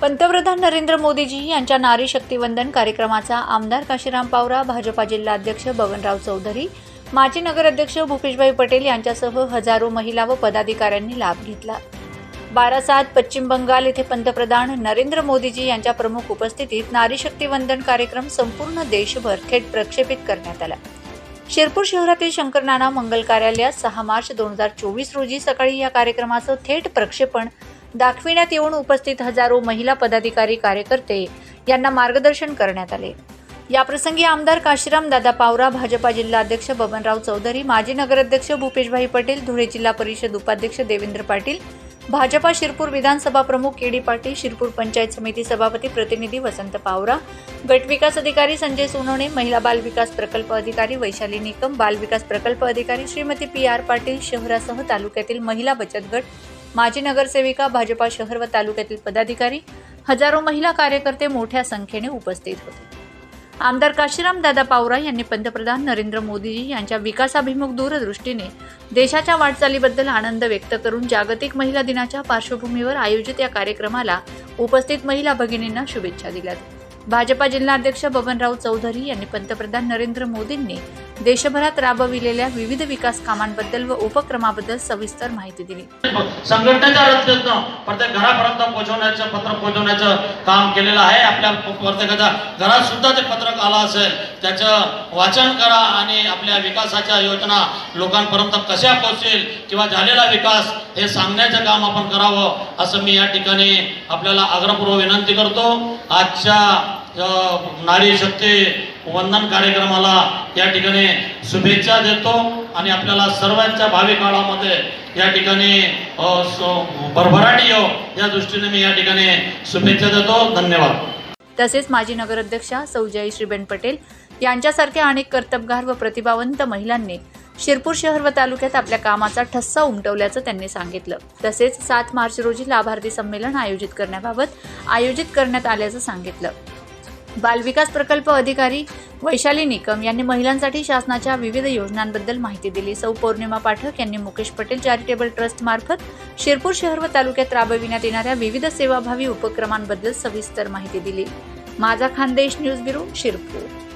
पंतप्रधान नरेंद्र मोदीजी यांच्या नारी शक्तिवंदन कार्यक्रमाचा आमदार काशीराम पावरा भाजपा जिल्हाध्यक्ष बबनराव चौधरी माजी नगराध्यक्ष भूपेशभाई पटेल यांच्यासह हजारो महिला व पदाधिकाऱ्यांनी लाभ घेतला. बारा सात पश्चिम बंगाल येथे पंतप्रधान नरेंद्र मोदीजी यांच्या प्रमुख उपस्थितीत नारी शक्तिवंदन कार्यक्रम संपूर्ण देशभर थेट प्रक्षेपित करण्यात आला. शिरपूर शहरातील शंकरनाना मंगल कार्यालयात सहा मार्च दोन हजार चोवीस रोजी सकाळी या कार्यक्रमाचं थेट प्रक्षेपण दाखविण्यात येऊन उपस्थित हजारो महिला पदाधिकारी कार्यकर्ते यांना मार्गदर्शन करण्यात आले. याप्रसंगी आमदार काशीराम दादा पावरा भाजपा जिल्हाध्यक्ष बबनराव चौधरी माजी नगराध्यक्ष भूपेशभाई पटेल धुळे जिल्हा परिषद उपाध्यक्ष देवेंद्र पाटील भाजपा शिरपूर विधानसभा प्रमुख के डी पाटील शिरपूर पंचायत समिती सभापती प्रतिनिधी वसंत पावरा गटविकास अधिकारी संजय सोनवणे महिला बाल विकास प्रकल्प अधिकारी वैशाली निकम बाल विकास प्रकल्प अधिकारी श्रीमती पी आर पाटील शहरासह तालुक्यातील महिला बचत गट माजी नगरसेविका भाजपा शहर व तालुक्यातील पदाधिकारी हजारो महिला कार्यकर्ते मोठ्या संख्येने उपस्थित होते. आमदार काशीराम दादा पावरा यांनी पंतप्रधान नरेंद्र मोदीजी यांच्या विकासाभिमुख दूरदृष्टीने देशाच्या वाटचालीबद्दल आनंद व्यक्त करून जागतिक महिला दिनाच्या पार्श्वभूमीवर आयोजित या कार्यक्रमाला उपस्थित महिला भगिनींना शुभेच्छा दिल्या. भाजपा जिल्हाध्यक्ष बबनराव चौधरी यांनी पंतप्रधान नरेंद्र मोदींनी देशभरात राबविलेल्या विविध विकास कामांबद्दल व उपक्रमाबद्दल सविस्तर माहिती दिली. संघटनेच्या रचनेतनं प्रत्येक घरापर्यंत पोहोचवण्याचं पत्र पोहोचवण्याचं काम केलेलं आहे. आपल्या प्रत्येकाच्या घरात सुद्धा ते पत्रक आलं असेल. त्याचं वाचन करा आणि आपल्या विकासाच्या योजना लोकांपर्यंत कशा पोहोचतील किंवा झालेला विकास हे सांगण्याचं काम आपण करावं असं मी या ठिकाणी आपल्याला आग्रहपूर्वक विनंती करतो. आजच्या नारी शक्ती वंदन कार्यक्रमाला या ठिकाणी शुभेच्छा देतो आणि आपल्याला सर्वांच्या भावी काळामध्ये या ठिकाणी भरभराटी येऊ या दृष्टीने मी या ठिकाणी शुभेच्छा देतो. धन्यवाद. तसेच माजी नगराध्यक्षा सौजयी श्रीबेन पटेल यांच्यासारख्या अनेक कर्तबगार व प्रतिभावंत महिलांनी शिरपूर शहर व तालुक्यात आपल्या कामाचा ठस्सा उमटवल्याचं त्यांनी सांगितलं. तसेच सात मार्च रोजी लाभार्थी संमेलन आयोजित करण्याबाबत आयोजित करण्यात आल्याचं सांगितलं. बालविकास प्रकल्प अधिकारी वैशाली निकम यांनी महिलांसाठी शासनाच्या विविध योजनांबद्दल माहिती दिली. सौ पौर्णिमा पाठक यांनी मुकेश पटेल चॅरिटेबल ट्रस्ट मार्फत शिरपूर शहर व तालुक्यात राबविण्यात येणाऱ्या विविध सेवाभावी उपक्रमांबद्दल सविस्तर माहिती दिली. माझा खानदेश न्यूज ब्युरो शिरपूर.